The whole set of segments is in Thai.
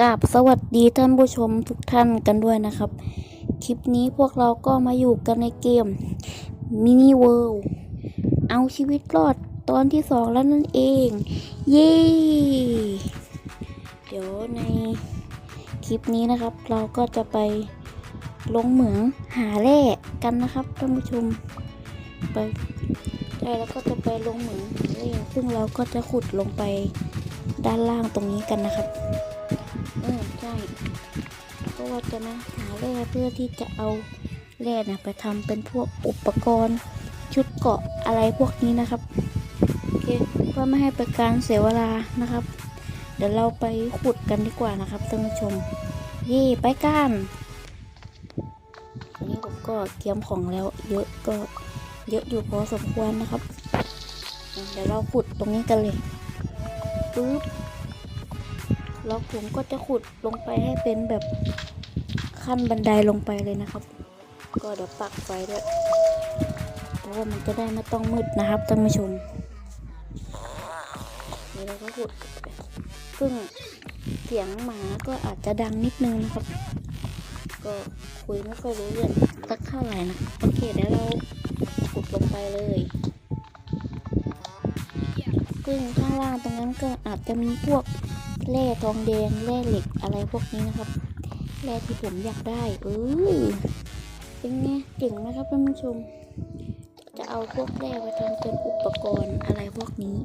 กราบสวัสดีท่านผู้ชมทุกท่านกันด้วยนะครับ คลิปนี้พวกเราก็มาอยู่กันในเกมมินิเวิลด์เอาชีวิตรอดตอนที่สองแล้วนั่นเอง เย้ เดี๋ยวในคลิปนี้นะครับ เราก็จะไปลงเหมืองหาแร่กันนะครับท่านผู้ชมไปใช่แล้วก็จะไปลงเหมืองแร่ซึ่งเราก็จะขุดลงไป ด้านล่างตรงนี้กันนะครับเออใช่ก็ว่าจะมาหาแร่เพื่อที่จะเอาแร่เนี่ยไปทำเป็นพวกอุปกรณ์ชุดเกราะอะไรพวกนี้นะครับโอเคเพื่อไม่ให้เป็นการเสียเวลานะครับ เดี๋ยวเราไปขุดกันดีกว่านะครับท่านผู้ชมเย่ไปกันวันนี้ผมก็เตรียมของแล้ว เยอะก็เยอะอยู่พอสมควรนะครับ เดี๋ยวเราขุดตรงนี้กันเลย ปึ๊บแล้วผมก็จะขุดลงไปให้เป็นแบบขั้นบันไดลงไปเลยนะครับ ก็เดี๋ยวปักไฟด้วยเพราะว่ามันจะได้ไม่ต้องมืดนะครับท่านผู้ชมนี่เราก็ขุดไปซึ่งเสียงหมาก็อาจจะดังนิดนึงนะครับ ก็คุยไม่ค่อยรู้เรื่องสักเท่าไหร่นะโอเคเดี๋ยวเราขุดลงไปเลย ซึ่งข้างล่างตรงนั้นก็อาจจะมีพวกแร่ทองแดงแร่เหล็กอะไรพวกนี้นะครับแร่ที่ผมอยากได้เออเป็นไงเก่งไหมครับท่านผู้ชม จะเอาพวกแร่ไปทำเป็นอุปกรณ์อะไรพวกนี้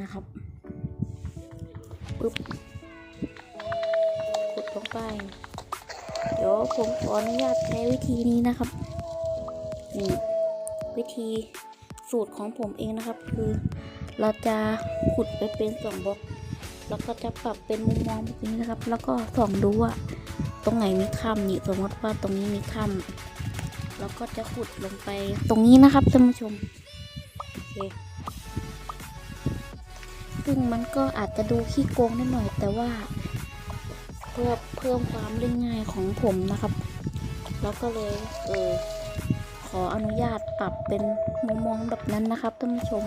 นะครับปึ๊บขุดลงไป เดี๋ยวผมขออนุญาตใช้วิธีนี้นะครับนี่วิธี สูตรของผมเองนะครับ คือเราจะขุดไปเป็นสองบล็อกแล้วก็จะปรับเป็นมุมมองแบบนี้นะครับ แล้วก็ส่องดูว่าตรงไหนมีถ้ำนี่สมมติว่าตรงนี้มีถ้ำแล้วก็จะขุดลงไปตรงนี้นะครับท่านผู้ชมโอเคซึ่งมันก็อาจจะดูขี้โกงนิดหน่อย แต่ว่าเพื่อเพิ่มความเล่นง่ายของผมนะครับ แล้วก็เลยเออ ออนุญาตปรับเป็นมุมมองแบบนั้นนะครับท่านผู้ชม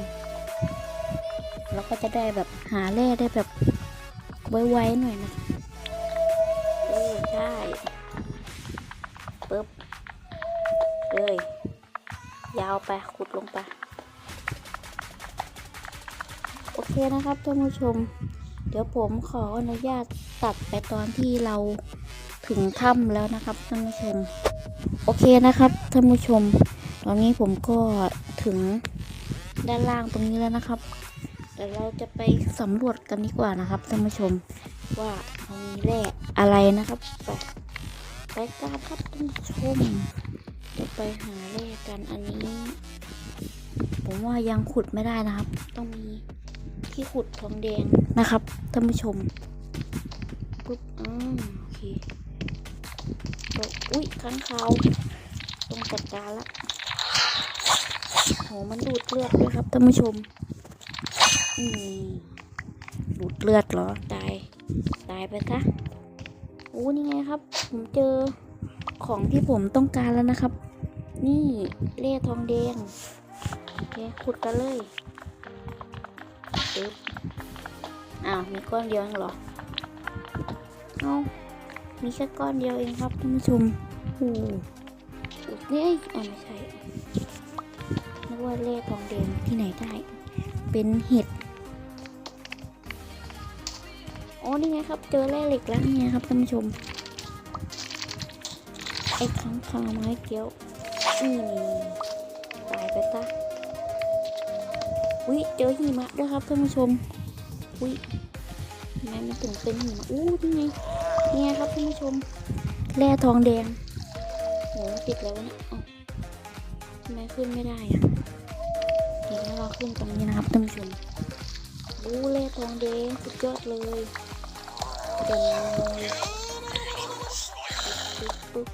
แล้วก็จะได้แบบหาแร่ได้แบบไวๆหน่อยนะเออใช่ปึ๊บเลยยาวไปขุดลงไป โอเคนะครับท่านผู้ชม เดี๋ยวผมขออนุญาตตัดไปตอนที่เราถึงถ้ำแล้วนะครับท่านผู้ชม โอเคนะครับท่านผู้ชม ตอนนี้ผมก็ถึงด้านล่างตรงนี้แล้วนะครับเดี๋ยวเราจะไปสำรวจกันดีกว่านะครับท่านผู้ชมว่ามันมีแร่อะไรนะครับไปไปกันครับท่านผู้ชมเดี๋ยวไปหาแร่กันอันนี้ ผมว่ายังขุดไม่ได้นะครับ ต้องมีที่ขุดทองแดงนะครับท่านผู้ชมปุ๊บอ่าโอเค ก็อุ้ยข้างเขาวต้องจัดการละโหมันดูดเลือดด้วยครับท่านผู้ชมอืมดูดเลือดเหรอตายตายไปซะโอ้นี่ไงครับ ผมเจอของที่ผมต้องการแล้วนะครับ นี่เล่ทองแดงโอเคขุดกันเลยปึ๊บอ้าวมีก้อนเดียวเองเหรอเอา มีแค่ก้อนเดียวเองครับท่านผู้ชมโอ้โหนี่อ่าไม่ใช่นึกว่าเล่ทองแดงที่ไหนได้ เป็นเห็ดอ๋อนี่ไงครับ เจอแร่เหล็กแล้วนี่ไงครับท่านผู้ชมไอ้ค้างคาวไม้เกี้ยวนี่ตายไปซะอุ้ยเจอหิมะด้วยครับท่านผู้ชมอุ้ยทำไมมันถึงเป็นหิมะอู้นี่ไง นี่ครับท่านผู้ชม แร่ทองแดงโหติดแล้วเนี่ยทำไมขึ้นไม่ได้อะเดี๋ยวเราขึ้นตรงนี้นะครับท่านผู้ชมอู้เล่ทองแดงสุดยอดเลยเดี๋ยวปึ๊บ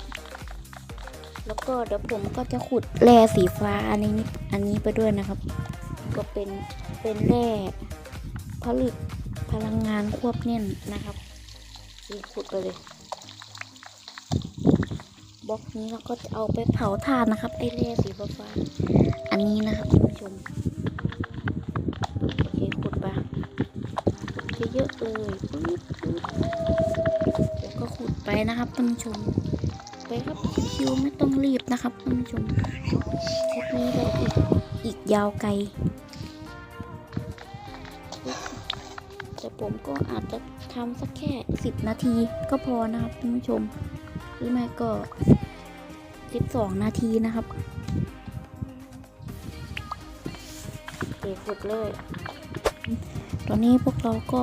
แล้วก็เดี๋ยวผมก็จะขุดแร่สีฟ้าอันนี้อันนี้ไปด้วยนะครับ ก็เป็นเป็นแร่ผลิตพลังงานควบแน่นนะครับ นี่ขุดไปเลยบล็อกนี้เราก็จะเอาไปเผาถ่านนะครับ ไอแร่สีฟ้าๆอันนี้นะครับท่านผู้ชมโอเคขุดไปขุดเยอะเลยปึ๊บปึ๊บเดี๋ยวก็ขุดไปนะครับท่านผู้ชมไปครับชิวไม่ต้องรีบนะครับท่านผู้ชมคลิปนี้เราอีกอีกยาวไกล แต่ผมก็อาจจะ ทำสักแค่สิบนาทีก็พอนะครับท่านผู้ชม หรือไม่ก็สิบสองนาทีนะครับเดี๋ยวขุดเลย ตอนนี้พวกเราก็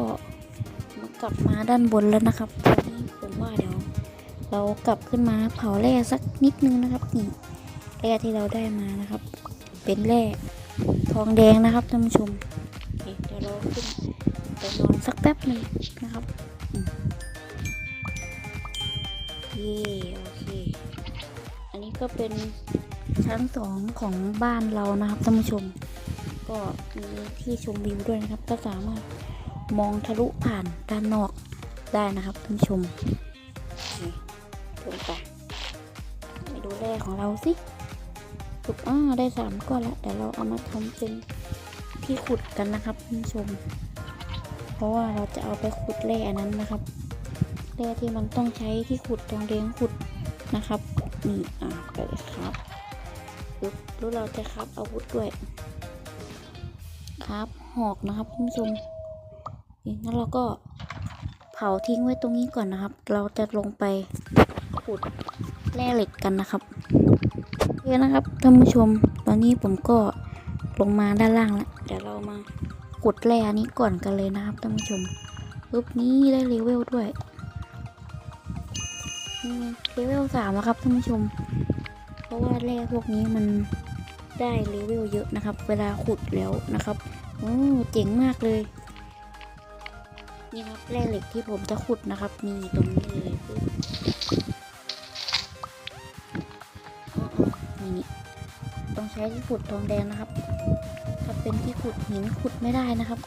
กลับมาด้านบนแล้วนะครับตอนนี้ผมว่าเดี๋ยวเรากลับขึ้นมาเผาแร่สักนิดนึงนะครับนี่แร่ที่เราได้มานะครับ เป็นแร่ทองแดงนะครับท่านผู้ชมเดี๋ยวเราขึ้นไปนอนสักแป๊บหนึ่ง นะครับอืมเย่โอเค อันนี้ก็เป็นชั้นสองของบ้านเรานะครับท่านผู้ชม ก็มีที่ชมวิวด้วยนะครับ ก็สามารถมองทะลุผ่านด้านนอกได้นะครับท่านผู้ชมโอเคลงไปดูแร่ของเราสิถูกอ่าได้สามก้อนแล้วเดี๋ยวเราเอามาทำเป็นที่ขุดกันนะครับท่านผู้ชม ราะว่าเราจะเอาไปขุดแร่อันนั้นนะครับแร่ที่มันต้องใช้ที่ขุดตรงเรียงขุดนะครับนี่อ่าไปเลยครับปึ๊บแล้วเราจะครับอาวุธด้วย ครับหอกนะครับคุณผู้ชมนี่งั้นเราก็เผาทิ้งไว้ตรงนี้ก่อนนะครับ เราจะลงไปขุดแร่เหล็กกันนะครับโอเคนะครับท่านผู้ชม ตอนนี้ผมก็ลงมาด้านล่างแล้วเดี๋ยวเรามา ขุดแร่นี้ก่อนกันเลยนะครับท่านผู้ชมปึ๊บนี้ได้เลเวลด้วยเลเวลสามแล้วครับท่านผู้ชม เพราะว่าแร่พวกนี้มันได้เลเวลเยอะนะครับ เวลาขุดแล้วนะครับโอ้เจ๋งมากเลย นี่ครับแร่เหล็กที่ผมจะขุดนะครับนี่ตรงนี้เลยนี่ต้องใช้ขุดทองแดงนะครับ เป็นที่ขุดหินขุดไม่ได้นะครับ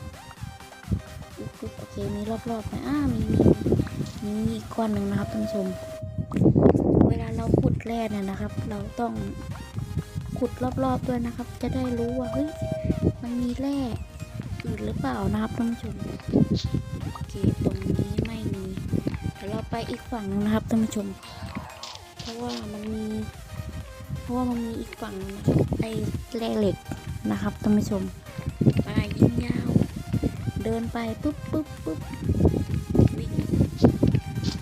ปึ๊บโอเคมีรอบๆไหมอ้ามีมีมีอีกก้อนหนึ่งนะครับท่านผู้ชม เวลาเราขุดแร่เนี่ยนะครับ เราต้องขุดรอบๆด้วยนะครับ จะได้รู้ว่าเฮ้ยมันมีแร่อื่นหรือเปล่านะครับท่านผู้ชมโอเคตรงนี้ไม่มีเดี๋ยวเราไปอีกฝั่งนะครับท่านผู้ชม เพราะว่ามันมี เพราะว่ามันมีอีกฝั่งหนึงนะครับไอ้แร่เหล็ก นะครับท่านผู้ชมไปยิงยาว เดินไปปุ๊บปุ๊บปุ๊บวิ่ง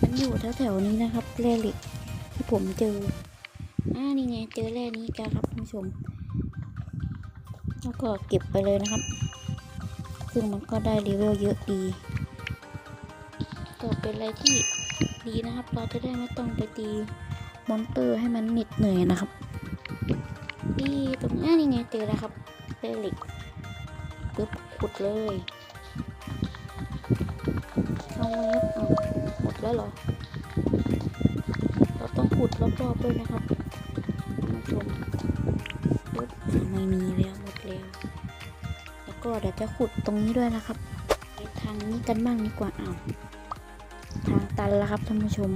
มันอยู่แถวๆนี้นะครับแร่เหล็กที่ผมเจออ่านี่ไงเจอแร่นี้กันครับท่านผู้ชม แล้วก็เก็บไปเลยนะครับ ซึ่งมันก็ได้เลเวลเยอะดีก็เป็นอะไรที่ดีนะครับ เราจะได้ไม่ต้องไปตีมอนเตอร์ให้มันเหน็ดเหนื่อยนะครับนี่ตรงนี้นี่ไงเจอแล้วครับ เปลิกปึ๊บขุดเลยเข้าเว็บอ้าหมดแล้วเหรอ เราต้องขุดรอบๆด้วยนะครับท่านผู้ชมปึ๊บไม่มีแล้วหมดแล้ว แล้วก็เดี๋ยวจะขุดตรงนี้ด้วยนะครับไปทางนี้กันบ้างดีกว่าอ้าวทางตันแล้วครับท่านผู้ชม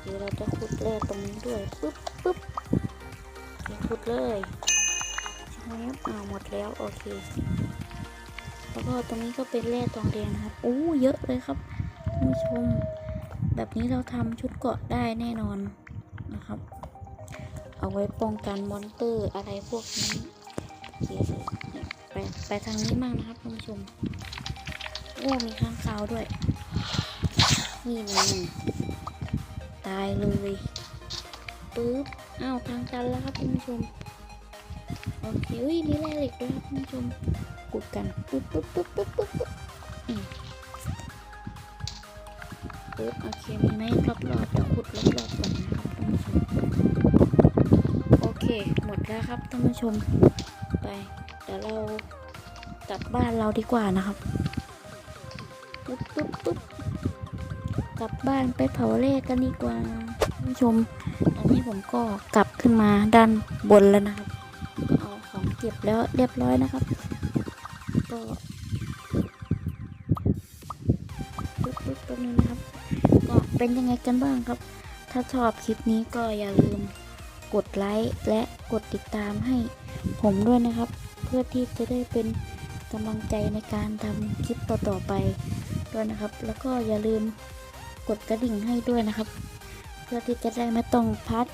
เดี๋ยวเราจะขุดแร่ตรงนี้ด้วยปึ๊บปึ๊บขุดเลย ไหมครับอ้าหมดแล้วโอเคแล้วก็ตรงนี้ก็เป็นแร่ทองแดงนะครับโอ้เยอะเลยครับท่านผู้ชม แบบนี้เราทำชุดเกาะได้แน่นอนนะครับ เอาไว้ป้องกันมอนเตอร์อะไรพวกนี้ไปไปทางนี้มั่งนะครับท่านผู้ชมโอ้มีข้างคาวด้วยนี่นึ่ตายเลยปึ๊บอ้าวทางตันแล้วครับท่านผู้ชม โอเคอุ้ยมีแร่เหล็กด้วยครับท่านผู้ชมขุดกันปึ๊บปึ๊บปึ๊บปึ๊บปึ๊บปึ๊บอืมปึ๊บโอเคมีไหมรอบๆเดี๋ยวขุดรอบๆก่อนนะครับท่านผู้ชมโอเคหมดแล้วครับท่านผู้ชมไปเดี๋ยวเรากลับบ้านเราดีกว่านะครับปึ๊บปึ๊บปึ๊บกลับบ้านไปเผาเลขกันดีกว่าท่านผู้ชมตอนนี้ผมก็กลับขึ้นมาด้านบนแล้วนะครับ เก็บแล้วเรียบร้อยนะครับ ก็ปึ๊บปึ๊บตรงนี้นะครับ ก็เป็นยังไงกันบ้างครับ ถ้าชอบคลิปนี้ก็อย่าลืมกดไลค์และกดติดตามให้ผมด้วยนะครับ เพื่อที่จะได้เป็นกำลังใจในการทำคลิปต่อๆไปด้วยนะครับ แล้วก็อย่าลืมกดกระดิ่งให้ด้วยนะครับ เพื่อที่จะได้ไม่ต้องพลาด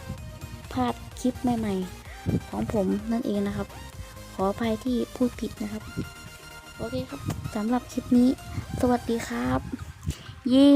พลาดคลิปใหม่ ๆ ของผมนั่นเองนะครับ ออภัยที่พูดผิดนะครับ โอเคครับสำหรับคลิปนี้ สวัสดีครับ เย้